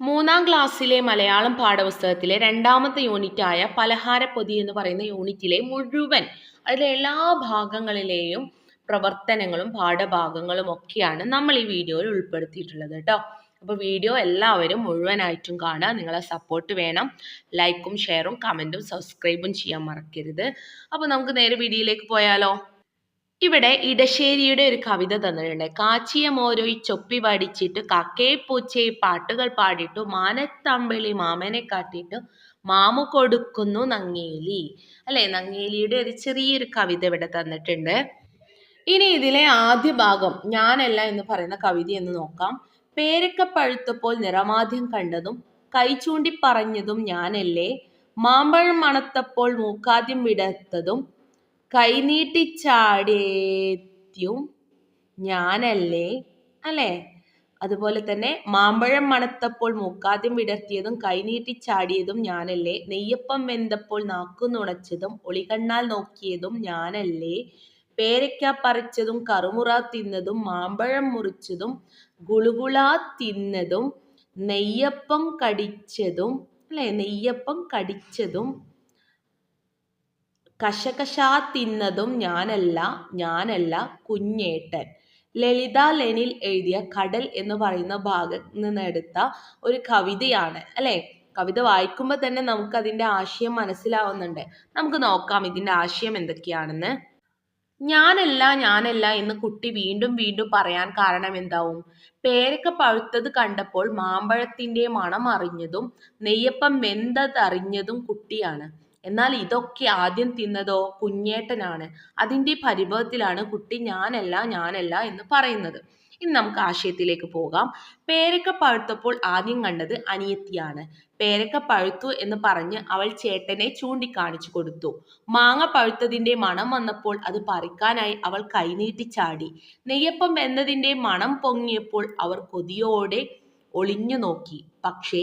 മൂന്നാം ക്ലാസ്സിലെ മലയാളം പാഠപുസ്തകത്തിലെ രണ്ടാമത്തെ യൂണിറ്റായ പലഹാരപ്പൊതി എന്ന് പറയുന്ന യൂണിറ്റിലെ മുഴുവൻ അതിലെ എല്ലാ ഭാഗങ്ങളിലെയും പ്രവർത്തനങ്ങളും പാഠഭാഗങ്ങളും ഒക്കെയാണ് നമ്മൾ ഈ വീഡിയോയിൽ ഉൾപ്പെടുത്തിയിട്ടുള്ളത് കേട്ടോ. അപ്പോൾ വീഡിയോ എല്ലാവരും മുഴുവനായിട്ടും കാണുക. നിങ്ങളെ സപ്പോർട്ട് വേണം. ലൈക്കും ഷെയറും കമന്റും സബ്സ്ക്രൈബും ചെയ്യാൻ മറക്കരുത്. അപ്പോൾ നമുക്ക് നേരെ വീഡിയോയിലേക്ക് പോയാലോ? ഇവിടെ ഇടശ്ശേരിയുടെ ഒരു കവിത തന്നിട്ടുണ്ട്. കാച്ചിയ മോരോയി ചൊപ്പി വടിച്ചിട്ട് കക്കേ പൂച്ചയെ പാട്ടുകൾ പാടിയിട്ടു മാനത്തമ്പിളി മാമനെ കാട്ടിയിട്ട് മാമു കൊടുക്കുന്നു നങ്ങേലി. അല്ലെ? നങ്ങേലിയുടെ ഒരു ചെറിയൊരു കവിത ഇവിടെ തന്നിട്ടുണ്ട്. ഇനി ഇതിലെ ആദ്യ ഭാഗം ഞാനല്ല എന്ന് പറയുന്ന കവിത എന്ന് നോക്കാം. പേരക്ക പഴുത്തപ്പോൾ നിറമാദ്യം കണ്ടതും കൈ ചൂണ്ടി പറഞ്ഞതും ഞാനല്ലേ. മാമ്പഴം മണത്തപ്പോൾ മൂക്കാദ്യം വിടത്തതും കൈനീട്ടിച്ചാടേത്യും ഞാനല്ലേ? അല്ലേ? അതുപോലെ തന്നെ മാമ്പഴം മണത്തപ്പോൾ മൂക്കാദ്യം വിടർത്തിയതും കൈനീട്ടിച്ചാടിയതും ഞാനല്ലേ? നെയ്യപ്പം വെന്തപ്പോൾ നാക്കു നുണച്ചതും ഒളികണ്ണാൽ നോക്കിയതും ഞാനല്ലേ? പേരയ്ക്ക പറിച്ചതും കറുമുറ തിന്നതും മാമ്പഴം മുറിച്ചതും ഗുളുകുള തിന്നതും നെയ്യപ്പം കടിച്ചതും അല്ലേ? നെയ്യപ്പം കടിച്ചതും കശകശാ തിന്നതും ഞാനല്ല ഞാനല്ല കുഞ്ഞേട്ടൻ. ലളിത ലെനിൽ എഴുതിയ കടൽ എന്ന് പറയുന്ന ഭാഗത്ത് നിന്ന് എടുത്ത ഒരു കവിതയാണ് അല്ലേ? കവിത വായിക്കുമ്പോൾ തന്നെ നമുക്ക് അതിന്റെ ആശയം മനസ്സിലാവുന്നുണ്ട്. നമുക്ക് നോക്കാം ഇതിന്റെ ആശയം എന്തൊക്കെയാണെന്ന്. ഞാനല്ല ഞാനല്ല എന്ന് കുട്ടി വീണ്ടും വീണ്ടും പറയാൻ കാരണം എന്താവും? പേരക്ക പഴുത്തത് കണ്ടപ്പോൾ മാമ്പഴത്തിന്റെ മണം അറിഞ്ഞതും നെയ്യപ്പം വെന്തതറിഞ്ഞതും കുട്ടിയാണ്. എന്നാൽ ഇതൊക്കെ ആദ്യം തിന്നതോ കുഞ്ഞേട്ടനാണ്. അതിന്റെ പരിഭവത്തിലാണ് കുട്ടി ഞാനല്ല ഞാനല്ല എന്ന് പറയുന്നത്. ഇനി നമുക്ക് ആശയത്തിലേക്ക് പോകാം. പേരക്ക പഴുത്തപ്പോൾ ആദ്യം കണ്ടത് അനിയത്തിയാണ്. പേരക്ക പഴുത്തു എന്ന് പറഞ്ഞ് അവൾ ചേട്ടനെ ചൂണ്ടിക്കാണിച്ചു കൊടുത്തു. മാങ്ങ പഴുത്തതിന്റെ മണം വന്നപ്പോൾ അത് പറിക്കാനായി അവൾ കൈനീട്ടി ചാടി. നെയ്യപ്പം എന്നതിന്റെ മണം പൊങ്ങിയപ്പോൾ അവർ കൊതിയോടെ ഒളിഞ്ഞു നോക്കി. പക്ഷേ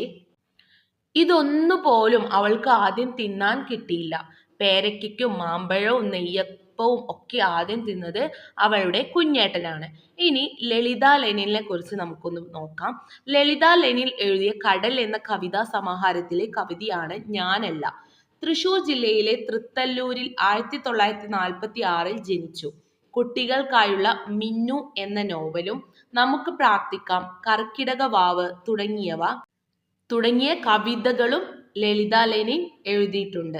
ഇതൊന്നുപോലും അവൾക്ക് ആദ്യം തിന്നാൻ കിട്ടിയില്ല. പേരക്കും മാമ്പഴവും നെയ്യപ്പവും ഒക്കെ ആദ്യം തിന്നത് അവളുടെ കുഞ്ഞേട്ടനാണ്. ഇനി ലളിത കുറിച്ച് നമുക്കൊന്ന് നോക്കാം. ലളിത ലെനിൽ എഴുതിയ കടൽ എന്ന കവിതാ സമാഹാരത്തിലെ കവിതയാണ് ഞാനല്ല. തൃശൂർ ജില്ലയിലെ തൃത്തല്ലൂരിൽ ആയിരത്തി തൊള്ളായിരത്തി നാൽപ്പത്തി ആറിൽ ജനിച്ചു. കുട്ടികൾക്കായുള്ള മിന്നു എന്ന നോവലും നമുക്ക് പ്രാർത്ഥിക്കാം. കർക്കിടക വാവ് തുടങ്ങിയവ തുടങ്ങിയ കവിതകളും ലളിത ലെനിൻ എഴുതിയിട്ടുണ്ട്.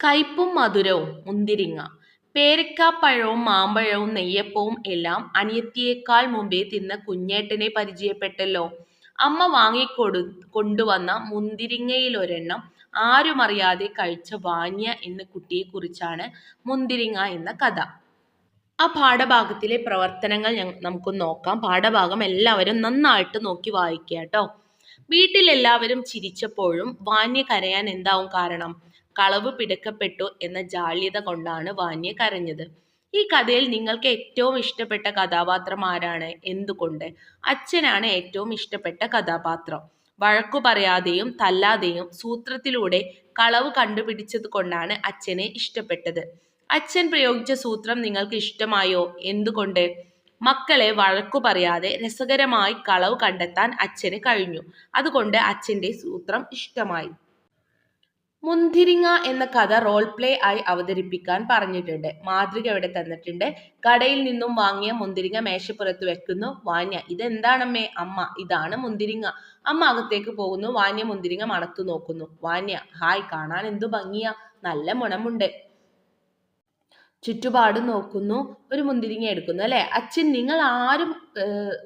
കയ്പും മധുരവും മുന്തിരിങ്ങ പേരക്കാപ്പഴവും മാമ്പഴവും നെയ്യപ്പവും എല്ലാം അനിയത്തിയേക്കാൾ മുമ്പേ തിന്ന കുഞ്ഞേട്ടനെ പരിചയപ്പെട്ടല്ലോ. അമ്മ വാങ്ങിക്കൊടു കൊണ്ടുവന്ന മുന്തിരിങ്ങയിലൊരെണ്ണം ആരും അറിയാതെ കഴിച്ച വാന്യ എന്ന കുട്ടിയെക്കുറിച്ചാണ് മുന്തിരിങ്ങ എന്ന കഥ. ആ പാഠഭാഗത്തിലെ പ്രവർത്തനങ്ങൾ നമുക്ക് നോക്കാം. പാഠഭാഗം എല്ലാവരും നന്നായിട്ട് നോക്കി വായിക്കുക കേട്ടോ. വീട്ടിലെല്ലാവരും ചിരിച്ചപ്പോഴും വാന്യ കരയാൻ എന്താവും കാരണം? കളവ് പിടക്കപ്പെട്ടു എന്ന ജാള്യത കൊണ്ടാണ് വാന്യ കരഞ്ഞത്. ഈ കഥയിൽ നിങ്ങൾക്ക് ഏറ്റവും ഇഷ്ടപ്പെട്ട കഥാപാത്രം ആരാണ്? എന്തുകൊണ്ട്? അച്ഛനാണ് ഏറ്റവും ഇഷ്ടപ്പെട്ട കഥാപാത്രം. വഴക്കു പറയാതെയും തല്ലാതെയും സൂത്രത്തിലൂടെ കളവ് കണ്ടുപിടിച്ചത് കൊണ്ടാണ് അച്ഛനെ ഇഷ്ടപ്പെട്ടത്. അച്ഛൻ പ്രയോഗിച്ച സൂത്രം നിങ്ങൾക്ക് ഇഷ്ടമായോ? എന്തുകൊണ്ട്? മക്കളെ വഴക്കു പറയാതെ രസകരമായി കളവ് കണ്ടെത്താൻ അച്ഛന് കഴിഞ്ഞു. അതുകൊണ്ട് അച്ഛന്റെ സൂത്രം ഇഷ്ടമായി. മുന്തിരിങ്ങ എന്ന കഥ റോൾ പ്ലേ ആയി അവതരിപ്പിക്കാൻ പറഞ്ഞിട്ടുണ്ട്. മാതൃക ഇവിടെ തന്നിട്ടുണ്ട്? കടയിൽ നിന്നും വാങ്ങിയ മുന്തിരിങ്ങ മേശപ്പുറത്ത് വെക്കുന്നു. വാന്യ ഇതെന്താണമ്മേ? അമ്മ ഇതാണ് മുന്തിരിങ്ങ. അമ്മ അകത്തേക്ക് പോകുന്നു. വാന്യ മുന്തിരിങ്ങ മണത്തു നോക്കുന്നു. വാന്യ ഹായ് കാണാൻ എന്തു ഭംഗിയാ. നല്ല മുണമുണ്ട്. ചുറ്റുപാടും നോക്കുന്നു ഒരു മുന്തിരിങ്ങ എടുക്കുന്നു അല്ലേ? അച്ഛൻ നിങ്ങൾ ആരും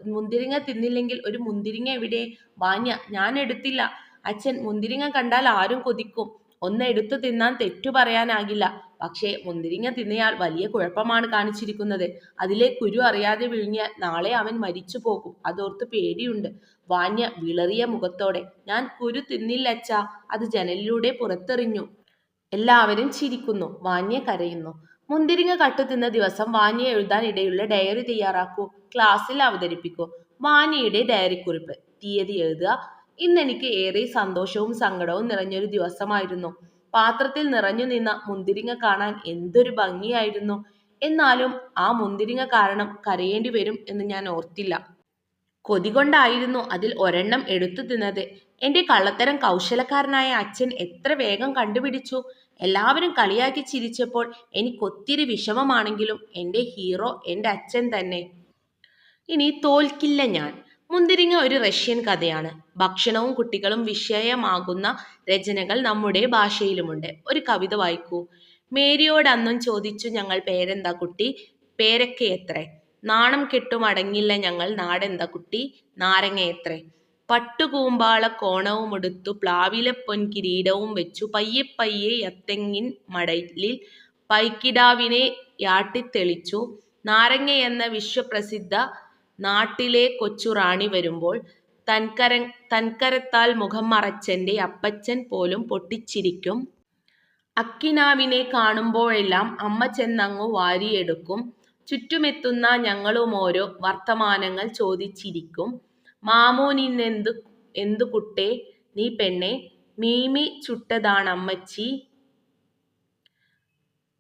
മുന്തിരിങ്ങ തിന്നില്ലെങ്കിൽ ഒരു മുന്തിരിങ്ങ എവിടെ? വാന്യ ഞാൻ എടുത്തില്ല. അച്ഛൻ മുന്തിരിങ്ങ കണ്ടാൽ ആരും കൊതിക്കും. ഒന്ന് എടുത്തു തിന്നാൻ തെറ്റു പറയാനാകില്ല. പക്ഷേ മുന്തിരിങ്ങ തിന്നയാൾ വലിയ കുഴപ്പമാണ് കാണിച്ചിരിക്കുന്നത്. അതിലെ കുരു അറിയാതെ വിഴുങ്ങിയാൽ നാളെ അവൻ മരിച്ചു പോകും. അതോർത്ത് പേടിയുണ്ട്. വാന്യ വിളറിയ മുഖത്തോടെ ഞാൻ കുരു തിന്നില്ലച്ചാ അത് ജനലിലൂടെ പുറത്തെറിഞ്ഞു. എല്ലാവരും ചിരിക്കുന്നു. വാന്യ കരയുന്നു. മുന്തിരിങ്ങ കട്ടു തിന്ന ദിവസം വാനിയ എഴുതാൻ ഇടയുള്ള ഡയറി തയ്യാറാക്കൂ. ക്ലാസ്സിൽ അവതരിപ്പിക്കൂ. വാനിയുടെ ഡയറി കുറിപ്പ് തീയതി എഴുതുക. ഇന്നെനിക്ക് ഏറെ സന്തോഷവും സങ്കടവും നിറഞ്ഞൊരു ദിവസമായിരുന്നു. പാത്രത്തിൽ നിറഞ്ഞു നിന്ന മുന്തിരിങ്ങ കാണാൻ എന്തൊരു ഭംഗിയായിരുന്നു. എന്നാലും ആ മുന്തിരിങ്ങ കാരണം കരയേണ്ടി വരും എന്ന് ഞാൻ ഓർത്തില്ല. കൊതി കൊണ്ടായിരുന്നു അതിൽ ഒരെണ്ണം എടുത്തു തിന്നത്. എന്റെ കള്ളത്തരം കൗശലക്കാരനായ അച്ഛൻ എത്ര വേഗം കണ്ടുപിടിച്ചു? എല്ലാവരും കളിയാക്കി ചിരിച്ചപ്പോൾ എനിക്കൊത്തിരി വിഷമമാണെങ്കിലും എന്റെ ഹീറോ എന്റെ അച്ഛൻ തന്നെ. ഇനി തോൽക്കില്ല ഞാൻ. മുന്തിരിങ്ങ ഒരു റഷ്യൻ കഥയാണ്. ഭക്ഷണവും കുട്ടികളും വിഷയമാകുന്ന രചനകൾ നമ്മുടെ ഭാഷയിലുമുണ്ട്. ഒരു കവിത വായിക്കൂ. മേരിയോട് അന്നും ചോദിച്ചു ഞങ്ങൾ പേരെന്താ കുട്ടി? പേരൊക്കെ എത്ര നാണം കെട്ടും അടങ്ങില്ല ഞങ്ങൾ നാടെന്താ കുട്ടി? നാരങ്ങ എത്ര പട്ടുകൂമ്പാള കോണവും എടുത്തു പ്ലാവിലെ പൊൻകിരീടവും വെച്ചു പയ്യെ പയ്യെ യത്തെങ്ങിൻ മടലിൽ പൈക്കിടാവിനെ യാട്ടിത്തെളിച്ചു നാരങ്ങയെന്ന വിശ്വപ്രസിദ്ധ നാട്ടിലെ കൊച്ചുറാണി വരുമ്പോൾ തൻകര തൻകരത്താൽ മുഖം മറച്ചെന്റെ അപ്പച്ചൻ പോലും പൊട്ടിച്ചിരിക്കും. അക്കിനാവിനെ കാണുമ്പോഴെല്ലാം അമ്മ ചെന്നങ്ങു വാരിയെടുക്കും. ചുറ്റുമെത്തുന്ന ഞങ്ങളുമോരോ വർത്തമാനങ്ങൾ ചോദിച്ചിരിക്കും. മാമോ നിന്നെന്തു എന്തു കുട്ടേ? നീ പെണ്ണെ മീമി ചുട്ടതാണ് അമ്മച്ചി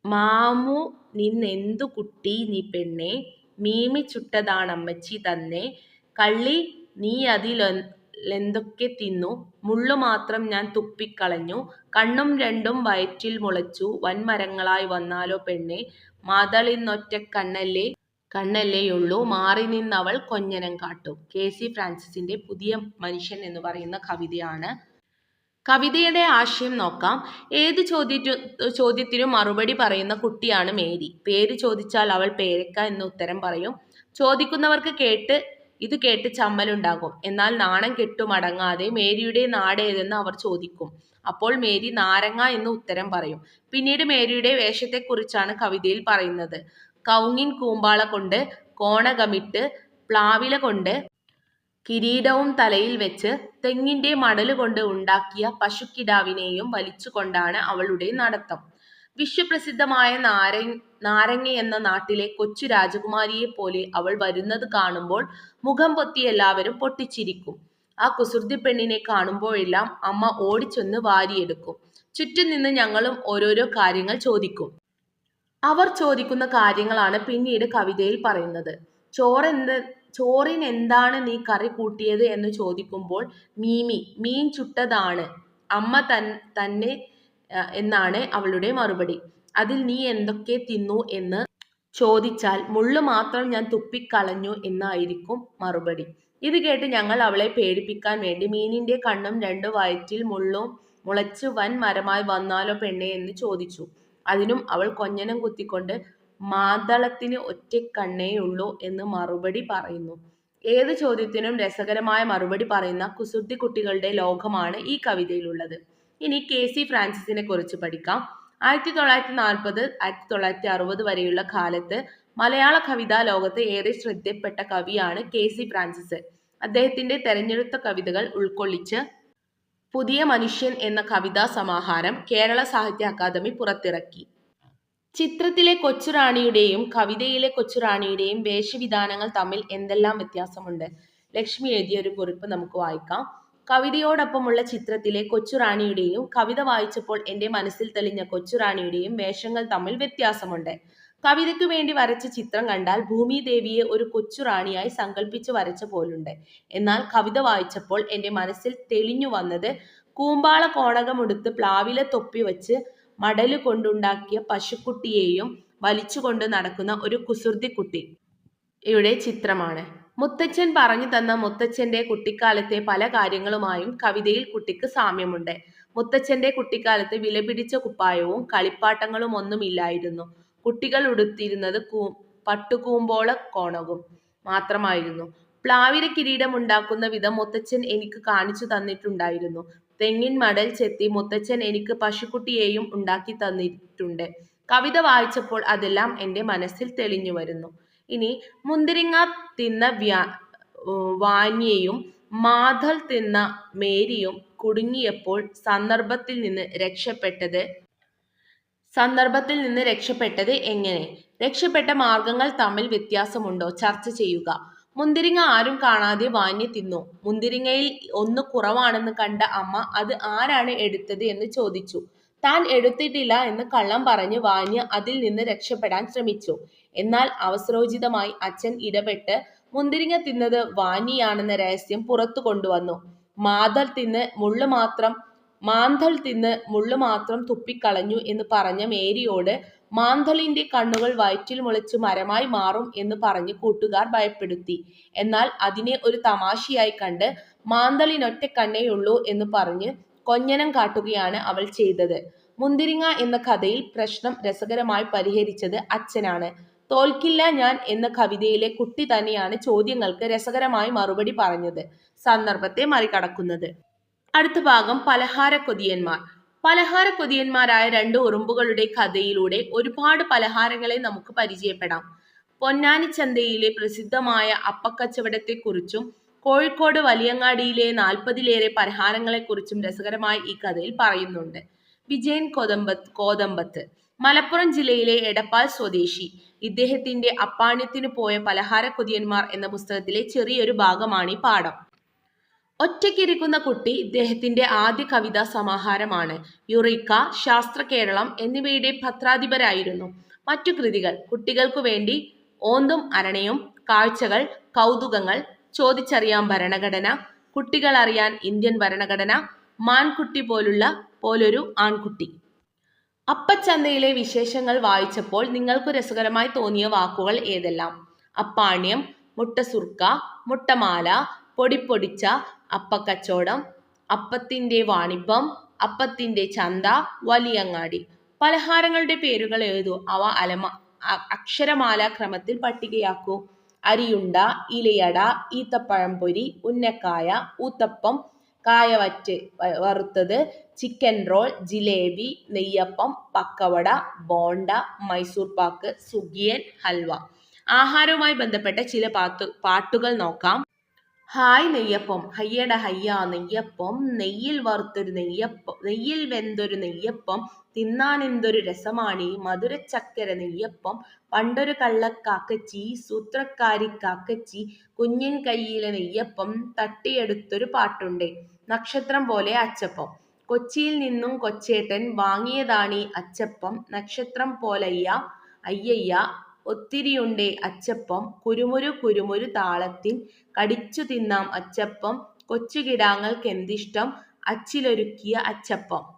മാമു നിന്നെന്തു കുട്ടി നീ പെണ്ണെ? മീമി ചുട്ടതാണ് അമ്മച്ചി തന്നെ. കള്ളി നീ അതിലെന്തൊക്കെ തിന്നു? മുള്ളു മാത്രം ഞാൻ തുപ്പിക്കളഞ്ഞു. കണ്ണും രണ്ടും വയറ്റിൽ മുളച്ചു. വൻമരങ്ങളായി വന്നാലോ പെണ്ണെ? മാതളിന്നൊറ്റക്കണ്ണല്ലേ കണ്ണല്ലേയുള്ളൂ മാറി നിന്നവൾ കൊഞ്ഞനം കാട്ടും. കെ സി ഫ്രാൻസിസിന്റെ പുതിയ മനുഷ്യൻ എന്ന് പറയുന്ന കവിതയാണ്. കവിതയുടെ ആശയം നോക്കാം. ഏത് ചോദ്യ ചോദ്യത്തിനും മറുപടി പറയുന്ന കുട്ടിയാണ് മേരി. പേര് ചോദിച്ചാൽ അവൾ പേരക്ക എന്ന് ഉത്തരം പറയും. ചോദിക്കുന്നവർക്ക് കേട്ട് ഇത് കേട്ട് ചമ്മലുണ്ടാകും. എന്നാൽ നാണം കെട്ടുമടങ്ങാതെ മേരിയുടെ നാട് ഏതെന്ന് അവർ ചോദിക്കും. അപ്പോൾ മേരി നാരങ്ങ എന്ന് ഉത്തരം പറയും. പിന്നീട് മേരിയുടെ വേഷത്തെക്കുറിച്ചാണ് കവിതയിൽ പറയുന്നത്. കൗങ്ങിൻ കൂമ്പാള കൊണ്ട് കോണകമിട്ട് പ്ലാവില കൊണ്ട് കിരീടവും തലയിൽ വെച്ച് തെങ്ങിന്റെ മടൽ കൊണ്ട് ഉണ്ടാക്കിയ പശുക്കിടാവിനെയും വലിച്ചുകൊണ്ടാണ് അവളുടെ നടത്തം. വിശ്വപ്രസിദ്ധമായ നാര നാരങ്ങ എന്ന നാട്ടിലെ കൊച്ചു രാജകുമാരിയെ പോലെ അവൾ വരുന്നത് കാണുമ്പോൾ മുഖം പൊത്തി എല്ലാവരും പൊട്ടിച്ചിരിക്കും. ആ കുസൃതി പെണ്ണിനെ കാണുമ്പോഴെല്ലാം അമ്മ ഓടിച്ചൊന്ന് വാരിയെടുക്കും. ചുറ്റും നിന്ന് ഞങ്ങളും ഓരോരോ കാര്യങ്ങൾ ചോദിക്കും. അവർ ചോദിക്കുന്ന കാര്യങ്ങളാണ് പിന്നീട് കവിതയിൽ പറയുന്നത്. ചോറെന്ത് ചോറിന് എന്താണ് നീ കറി കൂട്ടിയത് എന്ന് ചോദിക്കുമ്പോൾ മീമി മീൻ ചുട്ടതാണ് അമ്മ തൻ തന്നെ എന്നാണ് അവളുടെ മറുപടി. അതിൽ നീ എന്തൊക്കെ തിന്നു എന്ന് ചോദിച്ചാൽ മുള്ളു മാത്രം ഞാൻ തുപ്പിക്കളഞ്ഞു എന്നായിരിക്കും മറുപടി. ഇത് കേട്ട് ഞങ്ങൾ അവളെ പേടിപ്പിക്കാൻ വേണ്ടി മീനിന്റെ കണ്ണും രണ്ടു വയറ്റിൽ മുള്ളും മുളച്ച് വൻ മരമായി വന്നാലോ പെണ്ണെ എന്ന് ചോദിച്ചു. അതിനും അവൾ കൊഞ്ഞനം കുത്തിക്കൊണ്ട് മാതളത്തിന് ഒറ്റക്കണ്ണേയുള്ളൂ എന്ന് മറുപടി പറയുന്നു. ഏത് ചോദ്യത്തിനും രസകരമായ മറുപടി പറയുന്ന കുസൃതി കുട്ടികളുടെ ലോകമാണ് ഈ കവിതയിലുള്ളത്. ഇനി കെ സി ഫ്രാൻസിസിനെ കുറിച്ച് പഠിക്കാം. ആയിരത്തി തൊള്ളായിരത്തി നാൽപ്പത് ആയിരത്തി തൊള്ളായിരത്തി അറുപത് വരെയുള്ള കാലത്ത് മലയാള കവിതാ ലോകത്ത് ഏറെ ശ്രദ്ധപ്പെട്ട കവിയാണ് കെ സി ഫ്രാൻസിസ്. അദ്ദേഹത്തിന്റെ തെരഞ്ഞെടുത്ത കവിതകൾ ഉൾക്കൊള്ളിച്ച് പുതിയ മനുഷ്യൻ എന്ന കവിതാ സമാഹാരം കേരള സാഹിത്യ അക്കാദമി പുറത്തിറക്കി. ചിത്രത്തിലെ കൊച്ചുറാണിയുടെയും കവിതയിലെ കൊച്ചുറാണിയുടെയും വേഷവിധാനങ്ങൾ തമ്മിൽ എന്തെല്ലാം വ്യത്യാസമുണ്ട്? ലക്ഷ്മി എഴുതിയ ഒരു കുറിപ്പ് നമുക്ക് വായിക്കാം. കവിതയോടൊപ്പമുള്ള ചിത്രത്തിലെ കൊച്ചുറാണിയുടെയും കവിത വായിച്ചപ്പോൾ എന്റെ മനസ്സിൽ തെളിഞ്ഞ കൊച്ചുറാണിയുടെയും വേഷങ്ങൾ തമ്മിൽ വ്യത്യാസമുണ്ട്. കവിതയ്ക്ക് വേണ്ടി വരച്ച ചിത്രം കണ്ടാൽ ഭൂമിദേവിയെ ഒരു കൊച്ചു കൊച്ചുറാണിയായി സങ്കല്പിച്ച് വരച്ച പോലുണ്ട്. എന്നാൽ കവിത വായിച്ചപ്പോൾ എന്റെ മനസ്സിൽ തെളിഞ്ഞു വന്നത് കൂമ്പാള കോണകമെടുത്ത് പ്ലാവിലെ തൊപ്പി വെച്ച് മടൽ കൊണ്ടുണ്ടാക്കിയ പശുക്കുട്ടിയെയും വലിച്ചുകൊണ്ട് നടക്കുന്ന ഒരു കുസൃതിക്കുട്ടി യുടെ ചിത്രമാണ്. മുത്തച്ഛൻ പറഞ്ഞു തന്ന മുത്തച്ഛന്റെ കുട്ടിക്കാലത്തെ പല കാര്യങ്ങളുമായും കവിതയിൽ കുട്ടിക്ക് സാമ്യമുണ്ട്. മുത്തച്ഛന്റെ കുട്ടിക്കാലത്ത് വിലപിടിച്ച കുപ്പായവും കളിപ്പാട്ടങ്ങളും ഒന്നുമില്ലായിരുന്നു കുട്ടികൾ ഉടുത്തിരുന്നത് കൂ പട്ടുകൂമ്പോള കോണവും മാത്രമായിരുന്നു. പ്ലാവിര കിരീടം ഉണ്ടാക്കുന്ന വിധം മുത്തച്ഛൻ എനിക്ക് കാണിച്ചു തന്നിട്ടുണ്ടായിരുന്നു. തെങ്ങിൻ മടൽ ചെത്തി മുത്തച്ഛൻ എനിക്ക് പശുക്കുട്ടിയെയും ഉണ്ടാക്കി തന്നിട്ടുണ്ട്. കവിത വായിച്ചപ്പോൾ അതെല്ലാം എന്റെ മനസ്സിൽ തെളിഞ്ഞു വരുന്നു. ഇനി മുന്തിരിങ്ങ തിന്ന വ്യാ വാന്യയും മാധൽ തിന്ന മേരിയും കുടുങ്ങിയപ്പോൾ സന്ദർഭത്തിൽ നിന്ന് രക്ഷപ്പെട്ടത് സന്ദർഭത്തിൽ നിന്ന് രക്ഷപ്പെട്ടത് എങ്ങനെ? രക്ഷപ്പെട്ട മാർഗങ്ങൾ തമ്മിൽ വ്യത്യാസമുണ്ടോ? ചർച്ച ചെയ്യുക. മുന്തിരിങ്ങ ആരും കാണാതെ വാങ്ങി തിന്നു. മുന്തിരിങ്ങയിൽ ഒന്ന് കുറവാണെന്ന് കണ്ട അമ്മ അത് ആരാണ് എടുത്തത്? എന്ന് ചോദിച്ചു. താൻ എടുത്തിട്ടില്ല എന്ന് കള്ളം പറഞ്ഞ് വാന്യ അതിൽ നിന്ന് രക്ഷപ്പെടാൻ ശ്രമിച്ചു. എന്നാൽ അവസരോചിതമായി അച്ഛൻ ഇടപെട്ട് മുന്തിരിങ്ങ തിന്നത് വാനിയാണെന്ന രഹസ്യം പുറത്തു കൊണ്ടുവന്നു. മാതർ തിന്ന് മുള്ളു മാത്രം മാന്തൽ തിന്ന് മുള്ളു മാത്രം തുപ്പിക്കളഞ്ഞു എന്ന് പറഞ്ഞ മേരിയോട് മാന്തളിന്റെ കണ്ണുകൾ വയറ്റിൽ മുളച്ച് മരമായി മാറും എന്ന് പറഞ്ഞ് കൂട്ടുകാർ ഭയപ്പെടുത്തി. എന്നാൽ അതിനെ ഒരു തമാശയായി കണ്ട് മാന്തളിനൊറ്റ കണ്ണേയുള്ളൂ എന്ന് പറഞ്ഞ് കൊഞ്ഞനം കാട്ടുകയാണ് അവൾ ചെയ്തത്. മുന്തിരിങ്ങ എന്ന കഥയിൽ പ്രശ്നം രസകരമായി പരിഹരിച്ചത് അച്ഛനാണ്. തോൽക്കില്ല ഞാൻ എന്ന കവിതയിലെ കുട്ടി തന്നെയാണ് ചോദ്യങ്ങൾക്ക് രസകരമായി മറുപടി പറഞ്ഞത് സന്ദർഭത്തെ മറികടക്കുന്നത്. അടുത്ത ഭാഗം പലഹാര കൊതിയന്മാർ പലഹാര കൊതിയന്മാരായ രണ്ട് ഉറുമ്പുകളുടെ കഥയിലൂടെ ഒരുപാട് പലഹാരങ്ങളെ നമുക്ക് പരിചയപ്പെടാം. പൊന്നാനി ചന്തയിലെ പ്രസിദ്ധമായ അപ്പക്കച്ചവടത്തെക്കുറിച്ചും കോഴിക്കോട് വലിയങ്ങാടിയിലെ നാൽപ്പതിലേറെ പലഹാരങ്ങളെക്കുറിച്ചും രസകരമായി ഈ കഥയിൽ പറയുന്നുണ്ട്. വിജയൻ കോതമ്പത്ത് കോതമ്പത്ത് മലപ്പുറം ജില്ലയിലെ എടപ്പാൾ സ്വദേശി. ഇദ്ദേഹത്തിന്റെ അപ്പാണ്യത്തിനു പോയ പലഹാര കൊതിയന്മാർ എന്ന പുസ്തകത്തിലെ ചെറിയൊരു ഭാഗമാണ് ഈ പാഠം. ഒറ്റയ്ക്കിരിക്കുന്ന കുട്ടി ഇദ്ദേഹത്തിന്റെ ആദ്യ കവിതാ സമാഹാരമാണ്. യുറീക്ക ശാസ്ത്ര കേരളം എന്നിവയുടെ പത്രാധിപരായിരുന്നു. മറ്റു കൃതികൾ കുട്ടികൾക്കു വേണ്ടി ഓന്തും അരണയും കാഴ്ചകൾ കൗതുകങ്ങൾ ചോദിച്ചറിയാം ഭരണഘടന കുട്ടികൾ അറിയാൻ ഇന്ത്യൻ ഭരണഘടന മാൻകുട്ടി പോലുള്ള പോലൊരു ആൺകുട്ടി. അപ്പച്ചന്തയിലെ വിശേഷങ്ങൾ വായിച്ചപ്പോൾ നിങ്ങൾക്ക് രസകരമായി തോന്നിയ വാക്കുകൾ ഏതെല്ലാം? അപ്പാണ്യം മുട്ടസുർക്ക മുട്ടമാല പൊടിപ്പൊടിച്ച അപ്പക്കച്ചവടം അപ്പത്തിന്റെ വാണിഭം അപ്പത്തിന്റെ ചന്ത വലിയങ്ങാടി. പലഹാരങ്ങളുടെ പേരുകൾ എഴുതൂ. അവ അലമ അക്ഷരമാല ക്രമത്തിൽ പട്ടികയാക്കൂ. അരിയുണ്ട ഇലയട ഈത്തപ്പഴം പൊരി ഉന്നക്കായ ഊത്തപ്പം കായവറ്റ് വറുത്തത് ചിക്കൻ റോൾ ജിലേബി നെയ്യപ്പം പക്കവട ബോണ്ട മൈസൂർ പാക്ക് സുഗിയൻ ഹൽവ. ആഹാരവുമായി ബന്ധപ്പെട്ട ചില പാത്തു പാട്ടുകൾ നോക്കാം. ഹായ് നെയ്യപ്പം. ഹയ്യട ഹയ്യ നെയ്യപ്പം. നെയ്യിൽ വറുത്തൊരു നെയ്യപ്പം നെയ്യിൽ വെന്തൊരു നെയ്യപ്പം. തിന്നാൻ എന്തൊരു രസമാണീ. മധുരച്ചക്കര നെയ്യപ്പം. പണ്ടൊരു കള്ളക്കാക്കച്ചി സൂത്രക്കാരി കാക്കച്ചി കുഞ്ഞിൻ കയ്യിലെ നെയ്യപ്പം തട്ടിയെടുത്തൊരു പാട്ടുണ്ട്. നക്ഷത്രം പോലെ അച്ചപ്പം. കൊച്ചിയിൽ നിന്നും കൊച്ചേട്ടൻ വാങ്ങിയതാണ് അച്ചപ്പം. നക്ഷത്രം പോലയ്യ അയ്യയ്യ ഒത്തിരിയുണ്ടേ അച്ചപ്പം. കുരുമുരു കുരുമുരു താളത്തിൻ കടിച്ചു തിന്നാം അച്ചപ്പം. കൊച്ചുകിടാങ്ങൾക്കെന്തിഷ്ടം അച്ചിലൊരുക്കിയ അച്ചപ്പം.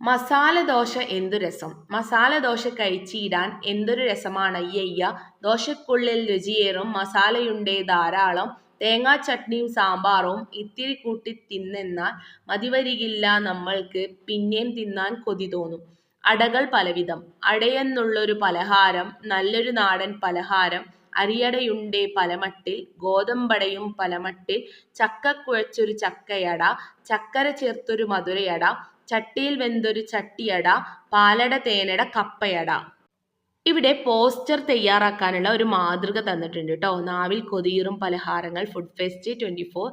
മസാല ദോശ എന്തു രസം? മസാല ദോശ കഴിച്ചിടാൻ എന്തൊരു രസമാണ്? അയ്യയ്യ ദോശക്കുള്ളിൽ രുചിയേറും മസാലയുണ്ടേ ധാരാളം. തേങ്ങാ ചട്നിയും സാമ്പാറും ഇത്തിരി കൂട്ടി തിന്നെന്നാൽ മതിവരികില്ല നമ്മൾക്ക്. പിന്നെയും തിന്നാൻ കൊതി തോന്നും. അടകൾ പലവിധം. അടയെന്നുള്ളൊരു പലഹാരം നല്ലൊരു നാടൻ പലഹാരം അരിയടയുണ്ടേ പലമട്ടിൽ ഗോതമ്പടയും പലമട്ടിൽ ചക്ക കുഴച്ചൊരു ചക്കയട ചക്കര ചേർത്തൊരു മധുരയട ചട്ടിയിൽ വെന്തൊരു ചട്ടിയട പാലട തേനട കപ്പയട. ഇവിടെ പോസ്റ്റർ തയ്യാറാക്കാനുള്ള ഒരു മാതൃക തന്നിട്ടുണ്ട് കേട്ടോ. നാവിൽ കൊതിയൂറും പലഹാരങ്ങൾ food fest twenty four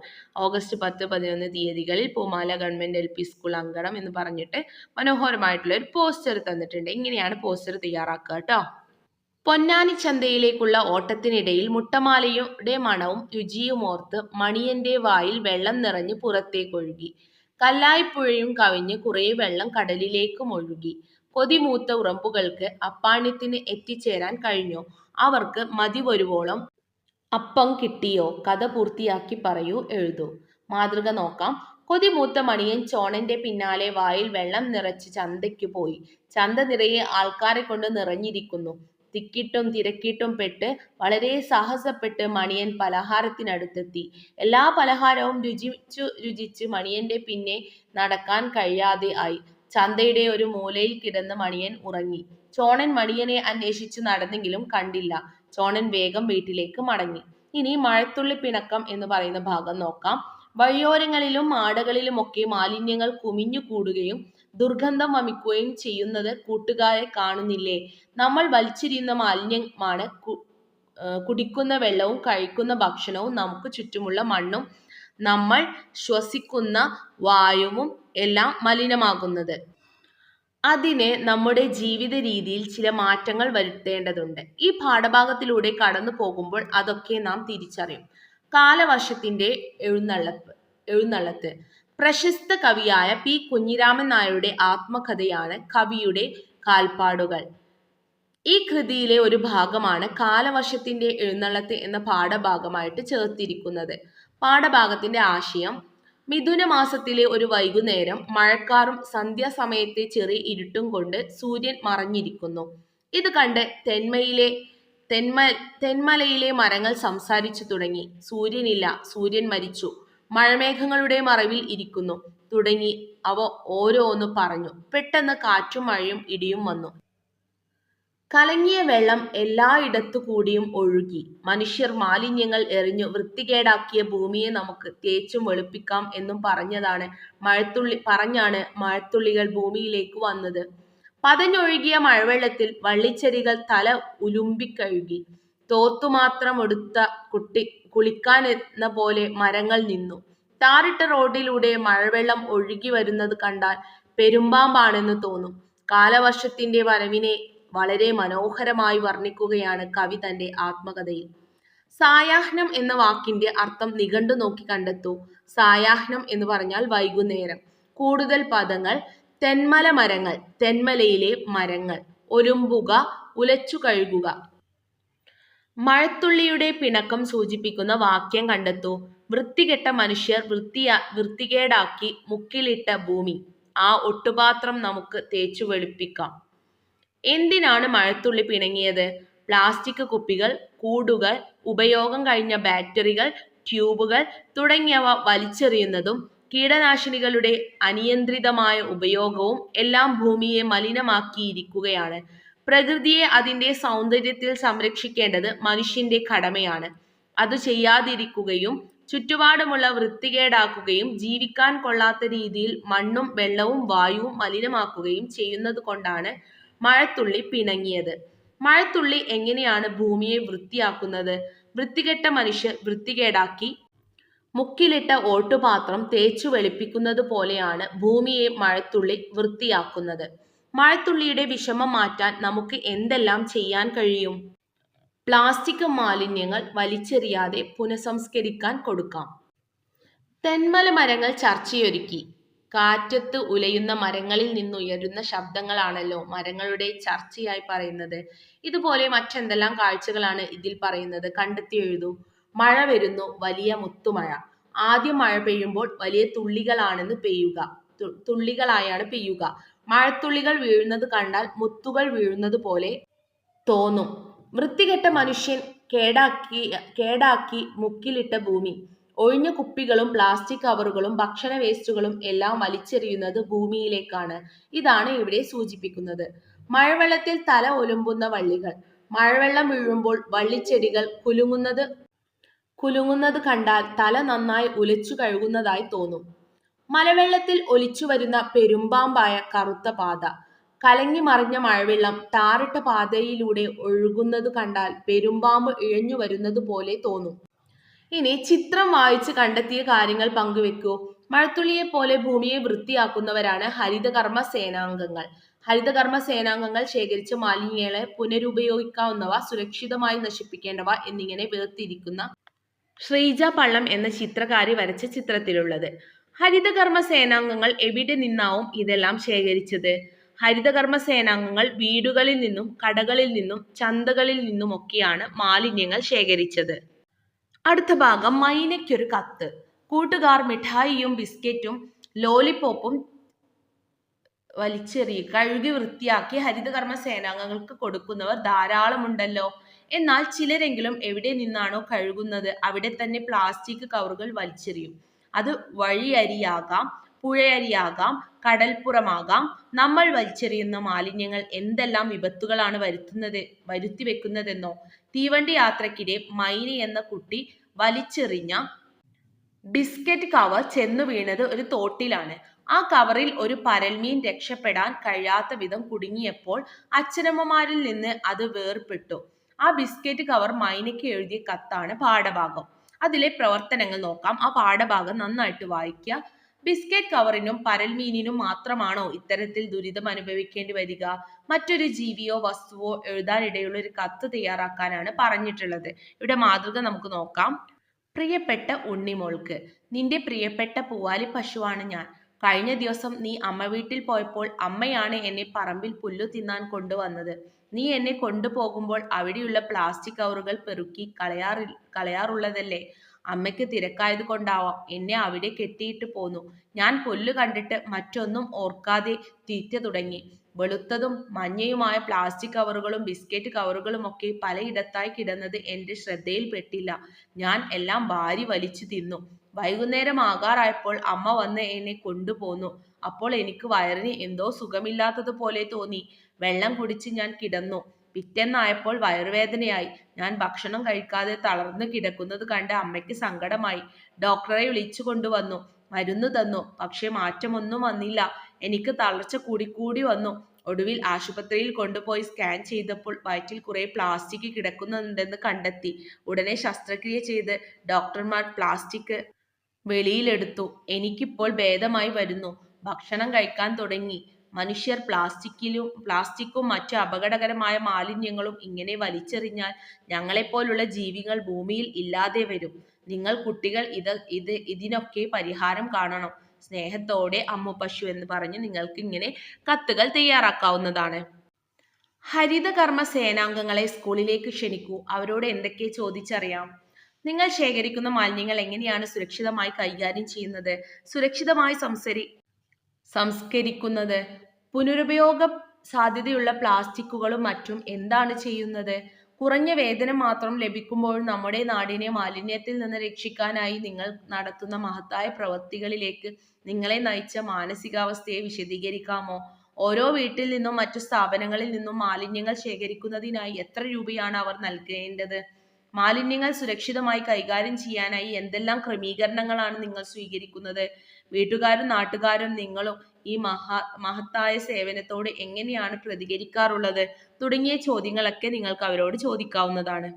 August പത്ത് പതിനൊന്ന് തീയതികളിൽ പൂമാല ഗവൺമെന്റ് എൽ പി സ്കൂൾ അങ്കണം എന്ന് പറഞ്ഞിട്ട് മനോഹരമായിട്ടുള്ള ഒരു പോസ്റ്റർ തന്നിട്ടുണ്ട്. ഇങ്ങനെയാണ് പോസ്റ്റർ തയ്യാറാക്കുക കേട്ടോ. പൊന്നാനി ചന്തയിലേക്കുള്ള ഓട്ടത്തിനിടയിൽ മുട്ടമാലയുടെ മണവും രുചിയും ഓർത്ത് മണിയന്റെ വായിൽ വെള്ളം നിറഞ്ഞ് പുറത്തേക്കൊഴുകി. കല്ലായ്പുഴയും കവിഞ്ഞ് കുറേ വെള്ളം കടലിലേക്കും ഒഴുകി. കൊതിമൂത്ത ഉറമ്പുകൾക്ക് അപ്പാണ്യത്തിന് എത്തിച്ചേരാൻ കഴിഞ്ഞോ. അവർക്ക് മതി വരുവോളം അപ്പം കിട്ടിയോ? കഥ പൂർത്തിയാക്കി പറയൂ എഴുതൂ. മാതൃക നോക്കാം. കൊതിമൂത്ത മണിയൻ ചോണന്റെ പിന്നാലെ വായിൽ വെള്ളം നിറച്ച് ചന്തയ്ക്ക് പോയി. ചന്ത നിറയെ ആൾക്കാരെ കൊണ്ട് നിറഞ്ഞിരിക്കുന്നു. തിക്കിട്ടും തിരക്കിട്ടും പെട്ട് വളരെ സാഹസപ്പെട്ട് മണിയൻ പലഹാരത്തിനടുത്തെത്തി. എല്ലാ പലഹാരവും രുചിച്ചു രുചിച്ച് മണിയന്റെ പിന്നെ നടക്കാൻ കഴിയാതെ ആയി. ചന്തയുടെ ഒരു മൂലയിൽ കിടന്ന് മണിയൻ ഉറങ്ങി. ചോണൻ മണിയനെ അന്വേഷിച്ചു നടന്നെങ്കിലും കണ്ടില്ല. ചോണൻ വേഗം വീട്ടിലേക്ക് മടങ്ങി. ഇനി മഴത്തുള്ളി പിണക്കം എന്ന് പറയുന്ന ഭാഗം നോക്കാം. വഴിയോരങ്ങളിലും മാടകളിലുമൊക്കെ മാലിന്യങ്ങൾ കുമിഞ്ഞു കൂടുകയും ദുർഗന്ധം വമിക്കുകയും ചെയ്യുന്നത് കൂട്ടുകാരെ കാണുന്നില്ലേ? നമ്മൾ വലിച്ചെറിയുന്ന മാലിന്യമാണ് കുടിക്കുന്ന വെള്ളവും കഴിക്കുന്ന ഭക്ഷണവും നമുക്ക് ചുറ്റുമുള്ള മണ്ണും നമ്മൾ ശ്വസിക്കുന്ന വായുവും എല്ലാം മലിനമാകുന്നത്. അതിന് നമ്മുടെ ജീവിത രീതിയിൽ ചില മാറ്റങ്ങൾ വരുത്തേണ്ടതുണ്ട്. ഈ പാഠഭാഗത്തിലൂടെ കടന്നു പോകുമ്പോൾ അതൊക്കെ നാം തിരിച്ചറിയും. കാലവർഷത്തിന്റെ എഴുന്നള്ളപ്പ് എഴുന്നള്ളത്ത്. പ്രശസ്ത കവിയായ പി. കുഞ്ഞിരാമൻ നായരുടെ ആത്മകഥയാണ് കവിയുടെ കാൽപ്പാടുകൾ. ഈ കൃതിയിലെ ഒരു ഭാഗമാണ് കാലവർഷത്തിന്റെ എഴുന്നള്ളത്ത് എന്ന പാഠഭാഗമായിട്ട് ചേർത്തിരിക്കുന്നത്. പാഠഭാഗത്തിന്റെ ആശയം മിഥുന മാസത്തിലെ ഒരു വൈകുന്നേരം മഴക്കാറും സന്ധ്യാസമയത്തെ ചെറിയ ഇരുട്ടും കൊണ്ട് സൂര്യൻ മറഞ്ഞിരിക്കുന്നു. ഇത് കണ്ട് തെന്മയിലെ തെന്മ തെന്മലയിലെ മരങ്ങൾ സംസാരിച്ചു തുടങ്ങി. സൂര്യനില്ല സൂര്യൻ മരിച്ചു. മഴമേഘങ്ങളുടെ മറവിൽ ഇരിക്കുന്നു. തുടങ്ങി. അവ ഓരോന്ന് പറഞ്ഞു. പെട്ടെന്ന് കാറ്റും മഴയും ഇടിയും വന്നു. കലങ്ങിയ വെള്ളം എല്ലായിടത്തു കൂടിയും ഒഴുകി. മനുഷ്യർ മാലിന്യങ്ങൾ എറിഞ്ഞു വൃത്തികേടാക്കിയ ഭൂമിയെ നമുക്ക് തേച്ചും വെളുപ്പിക്കാം എന്നും പറഞ്ഞതാണ് മഴത്തുള്ളി പറഞ്ഞാണ് മഴത്തുള്ളികൾ ഭൂമിയിലേക്ക് വന്നത്. പതഞ്ഞൊഴുകിയ മഴവെള്ളത്തിൽ വള്ളിച്ചെടികൾ തല ഉലുമ്പിക്കഴുകി. തോത്തുമാത്രം എടുത്ത കുട്ടി കുളിക്കാൻ എന്ന പോലെ മരങ്ങൾ നിന്നു. ടാറിട്ട റോഡിലൂടെ മഴവെള്ളം ഒഴുകി വരുന്നത് കണ്ടാൽ പെരുമ്പാമ്പാണെന്ന് തോന്നും. കാലവർഷത്തിന്റെ വരവിനെ വളരെ മനോഹരമായി വർണിക്കുകയാണ് കവി തന്റെ ആത്മകഥയിൽ. സായാഹ്നം എന്ന വാക്കിന്റെ അർത്ഥം നിഘണ്ടു നോക്കി കണ്ടെത്തൂ. സായാഹ്നം എന്ന് പറഞ്ഞാൽ വൈകുന്നേരം. കൂടുതൽ പദങ്ങൾ തെന്മല മരങ്ങൾ തെന്മലയിലെ മരങ്ങൾ ഒരുമ്പുക ഉലച്ചു കഴുകുക. മഴത്തുള്ളിയുടെ പിണക്കം സൂചിപ്പിക്കുന്ന വാക്യം കണ്ടെത്തൂ. വൃത്തികെട്ട മനുഷ്യർ വൃത്തിയാ വൃത്തികേടാക്കി മുക്കിലിട്ട ഭൂമി. ആ ഒട്ടുപാത്രം നമുക്ക് തേച്ചു വെളുപ്പിക്കാം. എന്തിനാണ് മഴത്തുള്ളി പിണങ്ങിയത്? പ്ലാസ്റ്റിക് കുപ്പികൾ കൂടുകൾ ഉപയോഗം കഴിഞ്ഞ ബാറ്ററികൾ ട്യൂബുകൾ തുടങ്ങിയവ വലിച്ചെറിയുന്നതും കീടനാശിനികളുടെ അനിയന്ത്രിതമായ ഉപയോഗവും എല്ലാം ഭൂമിയെ മലിനമാക്കിയിരിക്കുകയാണ്. പ്രകൃതിയെ അതിന്റെ സൗന്ദര്യത്തിൽ സംരക്ഷിക്കേണ്ടത് മനുഷ്യന്റെ കടമയാണ്. അത് ചെയ്യാതിരിക്കുകയും ചുറ്റുപാടുമുള്ള വൃത്തികേടാക്കുകയും ജീവിക്കാൻ കൊള്ളാത്ത രീതിയിൽ മണ്ണും വെള്ളവും വായുവും മലിനമാക്കുകയും ചെയ്യുന്നത് കൊണ്ടാണ് മഴത്തുള്ളി പിണങ്ങിയത്. മഴത്തുള്ളി എങ്ങനെയാണ് ഭൂമിയെ വൃത്തിയാക്കുന്നത്? വൃത്തികെട്ട മനുഷ്യർ വൃത്തികേടാക്കി. മുക്കിലിട്ട ഓട്ടുപാത്രം തേച്ചു വെളുപ്പിക്കുന്നത് പോലെയാണ് ഭൂമിയെ മഴത്തുള്ളി വൃത്തിയാക്കുന്നത്. മഴത്തുള്ളിയുടെ വിഷമം മാറ്റാൻ നമുക്ക് എന്തെല്ലാം ചെയ്യാൻ കഴിയും? പ്ലാസ്റ്റിക് മാലിന്യങ്ങൾ വലിച്ചെറിയാതെ പുനഃസംസ്കരിക്കാൻ കൊടുക്കാം. തെന്മല മരങ്ങൾ ചർച്ചയൊരുക്കി. കാറ്റത്ത് ഉലയുന്ന മരങ്ങളിൽ നിന്നുയരുന്ന ശബ്ദങ്ങളാണല്ലോ മരങ്ങളുടെ ചർച്ചയായി പറയുന്നത്. ഇതുപോലെ മറ്റെന്തെല്ലാം കാഴ്ചകളാണ് ഇതിൽ പറയുന്നത്? കണ്ടെത്തി എഴുതൂ. മഴ വരുന്നു വലിയ മുത്തുമഴ. ആദ്യം മഴ പെയ്യുമ്പോൾ വലിയ തുള്ളികളാണെന്ന് പെയ്യുക. തുള്ളികളായാണ് പെയ്യുക. മഴത്തുള്ളികൾ വീഴുന്നത് കണ്ടാൽ മുത്തുകൾ വീഴുന്നത് പോലെ തോന്നും. വൃത്തികെട്ട മനുഷ്യൻ കേടാക്കി കേടാക്കി മുക്കിലിട്ട ഭൂമി. ഒഴിഞ്ഞ കുപ്പികളും പ്ലാസ്റ്റിക് കവറുകളും ഭക്ഷണ വേസ്റ്റുകളും എല്ലാം വലിച്ചെറിയുന്നത് ഭൂമിയിലേക്കാണ്. ഇതാണ് ഇവിടെ സൂചിപ്പിക്കുന്നത്. മഴവെള്ളത്തിൽ തല ഒലുമ്പുന്ന വള്ളികൾ. മഴവെള്ളം വീഴുമ്പോൾ വള്ളിച്ചെടികൾ കുലുങ്ങുന്നത് കുലുങ്ങുന്നത് കണ്ടാൽ തല നന്നായി ഉലച്ചു കഴുകുന്നതായി തോന്നും. മലവെള്ളത്തിൽ ഒലിച്ചു വരുന്ന പെരുമ്പാമ്പായ കറുത്ത പാത. കലങ്ങി മറിഞ്ഞ മഴവെള്ളം ടാറിട്ട പാതയിലൂടെ ഒഴുകുന്നത് കണ്ടാൽ പെരുമ്പാമ്പ് ഇഴഞ്ഞു വരുന്നത് പോലെ തോന്നും. ഇനി ചിത്രം വായിച്ച് കണ്ടെത്തിയ കാര്യങ്ങൾ പങ്കുവെക്കൂ. മഴത്തുള്ളിയെ പോലെ ഭൂമിയെ വൃത്തിയാക്കുന്നവരാണ് ഹരിതകർമ്മ സേനാംഗങ്ങൾ. ഹരിതകർമ്മ സേനാംഗങ്ങൾ ശേഖരിച്ച മാലിന്യങ്ങളെ പുനരുപയോഗിക്കാവുന്നവ സുരക്ഷിതമായി നശിപ്പിക്കേണ്ടവ എന്നിങ്ങനെ വേർതിരിക്കുന്ന ശ്രീജ പള്ളം എന്ന ചിത്രകാരി വരച്ച ചിത്രത്തിലുള്ളത്. ഹരിതകർമ്മ സേനാംഗങ്ങൾ എവിടെ നിന്നാവും ഇതെല്ലാം ശേഖരിച്ചത്? ഹരിതകർമ്മ സേനാംഗങ്ങൾ വീടുകളിൽ നിന്നും കടകളിൽ നിന്നും ചന്തകളിൽ നിന്നുമൊക്കെയാണ് മാലിന്യങ്ങൾ ശേഖരിച്ചത്. അടുത്ത ഭാഗം മൈനയ്ക്കൊരു കത്ത്. കൂട്ടുകാർ മിഠായിയും ബിസ്ക്കറ്റും ലോലിപോപ്പും വലിച്ചെറിയ കഴുകി വൃത്തിയാക്കി ഹരിതകർമ്മ സേനാംഗങ്ങൾക്ക് കൊടുക്കുന്നവർ ധാരാളമുണ്ടല്ലോ. എന്നാൽ ചിലരെങ്കിലും എവിടെ നിന്നാണോ കഴുകുന്നത് അവിടെ തന്നെ പ്ലാസ്റ്റിക് കവറുകൾ വലിച്ചെറിയും. അത് വഴിയരിയാകാം. പുഴയരിയാകാം കടൽപ്പുറമാകാം. നമ്മൾ വലിച്ചെറിയുന്ന മാലിന്യങ്ങൾ എന്തെല്ലാം വിപത്തുകളാണ് വരുത്തുന്നത് വരുത്തി വെക്കുന്നതെന്നോ തീവണ്ടി യാത്രക്കിടെ മൈനി എന്ന കുട്ടി വലിച്ചെറിഞ്ഞ ബിസ്ക്കറ്റ് കവർ ചെന്നു വീണത് ഒരു തോട്ടിലാണ്. ആ കവറിൽ ഒരു പരൽമീൻ രക്ഷപ്പെടാൻ കഴിയാത്ത വിധം കുടുങ്ങിയപ്പോൾ അച്ഛനമ്മമാരിൽ നിന്ന് അത് വേർപെട്ടു ആ ബിസ്ക്കറ്റ് കവർ മൈനയ്ക്ക് എഴുതിയ കത്താണ് പാഠഭാഗം. അതിലെ പ്രവർത്തനങ്ങൾ നോക്കാം. ആ പാഠഭാഗം നന്നായിട്ട് വായിക്കുക. ബിസ്ക്കറ്റ് കവറിനും പരൽമീനിനും മാത്രമാണോ ഇത്തരത്തിൽ ദുരിതം അനുഭവിക്കേണ്ടി വരിക? മറ്റൊരു ജീവിയോ വസ്തുവോ എഴുതാനിടയുള്ള ഒരു കത്ത് തയ്യാറാക്കാനാണ് പറഞ്ഞിട്ടുള്ളത്. ഇവിടെ മാതൃക നമുക്ക് നോക്കാം. പ്രിയപ്പെട്ട ഉണ്ണിമോൾക്ക് നിന്റെ പ്രിയപ്പെട്ട പൂവാലി പശുവാണ് ഞാൻ. കഴിഞ്ഞ ദിവസം നീ അമ്മ വീട്ടിൽ പോയപ്പോൾ അമ്മയാണ് എന്നെ പറമ്പിൽ പുല്ലു തിന്നാൻ കൊണ്ടുവന്നത്. നീ എന്നെ കൊണ്ടുപോകുമ്പോൾ അവിടെയുള്ള പ്ലാസ്റ്റിക് കവറുകൾ പെറുക്കി കളയാറി കളയാറുള്ളതല്ലേ? അമ്മയ്ക്ക് തിരക്കായത് കൊണ്ടാവാം. എന്നെ അവിടെ കെട്ടിയിട്ട് പോന്നു. ഞാൻ പുല്ല് കണ്ടിട്ട് മറ്റൊന്നും ഓർക്കാതെ തീറ്റ തുടങ്ങി. വെളുത്തതും മഞ്ഞയുമായ പ്ലാസ്റ്റിക് കവറുകളും ബിസ്ക്കറ്റ് കവറുകളും ഒക്കെ പലയിടത്തായി കിടന്നത് എന്റെ ശ്രദ്ധയിൽപ്പെട്ടില്ല. ഞാൻ എല്ലാം ഭാരി വലിച്ചു തിന്നു. വൈകുന്നേരം ആകാറായപ്പോൾ അമ്മ വന്ന് എന്നെ കൊണ്ടുപോന്നു. അപ്പോൾ എനിക്ക് വയറിന് എന്തോ സുഖമില്ലാത്തതുപോലെ തോന്നി. വെള്ളം കുടിച്ച് ഞാൻ കിടന്നു. പിറ്റേന്നായപ്പോൾ വയറുവേദനയായി. ഞാൻ ഭക്ഷണം കഴിക്കാതെ തളർന്നു കിടക്കുന്നത് കണ്ട് അമ്മയ്ക്ക് സങ്കടമായി. ഡോക്ടറെ വിളിച്ചു കൊണ്ടുവന്നു. മരുന്ന് തന്നു. പക്ഷെ മാറ്റമൊന്നും വന്നില്ല. എനിക്ക് തളർച്ച കൂടിക്കൂടി വന്നു. ഒടുവിൽ ആശുപത്രിയിൽ കൊണ്ടുപോയി സ്കാൻ ചെയ്തപ്പോൾ വയറ്റിൽ കുറെ പ്ലാസ്റ്റിക് കിടക്കുന്നുണ്ടെന്ന് കണ്ടെത്തി. ഉടനെ ശസ്ത്രക്രിയ ചെയ്ത് ഡോക്ടർമാർ പ്ലാസ്റ്റിക് വെളിയിലെടുത്തു. എനിക്കിപ്പോൾ ഭേദമായി വരുന്നു. ഭക്ഷണം കഴിക്കാൻ തുടങ്ങി. മനുഷ്യർ പ്ലാസ്റ്റിക്കിലും പ്ലാസ്റ്റിക്കും മറ്റു അപകടകരമായ മാലിന്യങ്ങളും ഇങ്ങനെ വലിച്ചെറിഞ്ഞാൽ ഞങ്ങളെപ്പോലുള്ള ജീവികൾ ഭൂമിയിൽ ഇല്ലാതെ വരും. നിങ്ങൾ കുട്ടികൾ ഇത് ഇത് ഇതിനൊക്കെ പരിഹാരം കാണണം. സ്നേഹത്തോടെ അമ്മു പശു എന്ന് പറഞ്ഞ് നിങ്ങൾക്ക് ഇങ്ങനെ കത്തുകൾ തയ്യാറാക്കാവുന്നതാണ്. ഹരിതകർമ്മ സേനാംഗങ്ങളെ സ്കൂളിലേക്ക് ക്ഷണിക്കൂ. അവരോട് എന്തൊക്കെ ചോദിച്ചറിയാം? നിങ്ങൾ ശേഖരിക്കുന്ന മാലിന്യങ്ങൾ എങ്ങനെയാണ് സുരക്ഷിതമായി കൈകാര്യം ചെയ്യുന്നത്? സുരക്ഷിതമായി സംസരി സംസ്കരിക്കുന്നത്. പുനരുപയോഗ സാധ്യതയുള്ള പ്ലാസ്റ്റിക്കുകളും മറ്റും എന്താണ് ചെയ്യുന്നത്? കുറഞ്ഞ വേതനം മാത്രം ലഭിക്കുമ്പോൾ നമ്മുടെ നാടിനെ മാലിന്യത്തിൽ നിന്ന് രക്ഷിക്കാനായി നിങ്ങൾ നടത്തുന്ന മഹത്തായ പ്രവൃത്തികളിലേക്ക് നിങ്ങളെ നയിച്ച മാനസികാവസ്ഥയെ വിശദീകരിക്കാമോ? ഓരോ വീട്ടിൽ നിന്നും മറ്റു സ്ഥാപനങ്ങളിൽ നിന്നും മാലിന്യങ്ങൾ ശേഖരിക്കുന്നതിനായി എത്ര രൂപയാണ് അവർ നൽകേണ്ടത്? മാലിന്യങ്ങൾ സുരക്ഷിതമായി കൈകാര്യം ചെയ്യാനായി എന്തെല്ലാം ക്രമീകരണങ്ങളാണ് നിങ്ങൾ സ്വീകരിക്കുന്നത്? വീട്ടുകാരും നാട്ടുകാരും നിങ്ങളും ഈ മഹാ മഹത്തായ സേവനത്തോട് എങ്ങനെയാണ് പ്രതികരിക്കാറുള്ളത്? തുടങ്ങിയ ചോദ്യങ്ങളൊക്കെ നിങ്ങൾക്ക് അവരോട് ചോദിക്കാവുന്നതാണ്.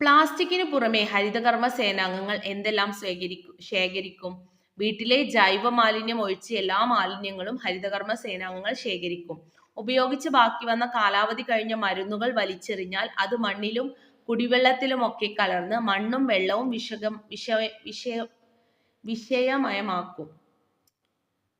പ്ലാസ്റ്റിക്കിന് പുറമെ ഹരിതകർമ്മ സേനാംഗങ്ങൾ എന്തെല്ലാം ശേഖരിക്കും ശേഖരിക്കും? വീട്ടിലെ ജൈവ മാലിന്യം ഒഴിച്ച് എല്ലാ മാലിന്യങ്ങളും ഹരിതകർമ്മ സേനാംഗങ്ങൾ ശേഖരിക്കും. ഉപയോഗിച്ച് ബാക്കി വന്ന കാലാവധി കഴിഞ്ഞ മരുന്നുകൾ വലിച്ചെറിഞ്ഞാൽ അത് മണ്ണിലും കുടിവെള്ളത്തിലുമൊക്കെ കലർന്ന് മണ്ണും വെള്ളവും വിഷകം വിഷ വിഷയ വിഷയമയമാക്കും.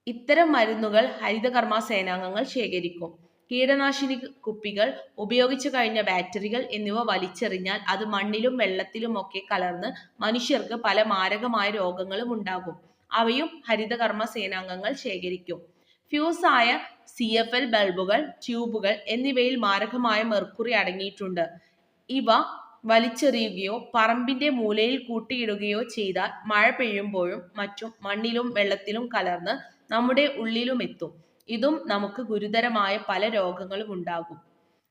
ഇത്തരം മരുന്നുകൾ ഹരിതകർമ്മ സേനാംഗങ്ങൾ ശേഖരിക്കും. കീടനാശിനി കുപ്പികൾ ഉപയോഗിച്ചു കഴിഞ്ഞ ബാറ്ററികൾ എന്നിവ വലിച്ചെറിഞ്ഞാൽ അത് മണ്ണിലും വെള്ളത്തിലുമൊക്കെ കലർന്ന് മനുഷ്യർക്ക് പല മാരകമായ രോഗങ്ങളും ഉണ്ടാകും. അവയും ഹരിതകർമ്മ സേനാംഗങ്ങൾ ശേഖരിക്കും. ഫ്യൂസായ സി എഫ് എൽ ബൾബുകൾ ട്യൂബുകൾ എന്നിവയിൽ മാരകമായ മെർക്കുറി അടങ്ങിയിട്ടുണ്ട്. ഇവ വലിച്ചെറിയുകയോ പറമ്പിന്റെ മൂലയിൽ കൂട്ടിയിടുകയോ ചെയ്താൽ മഴ പെയ്യുമ്പോഴും മറ്റും മണ്ണിലും വെള്ളത്തിലും കലർന്ന് നമ്മുടെ ഉള്ളിലും എത്തും. ഇതും നമുക്ക് ഗുരുതരമായ പല രോഗങ്ങളും ഉണ്ടാകും.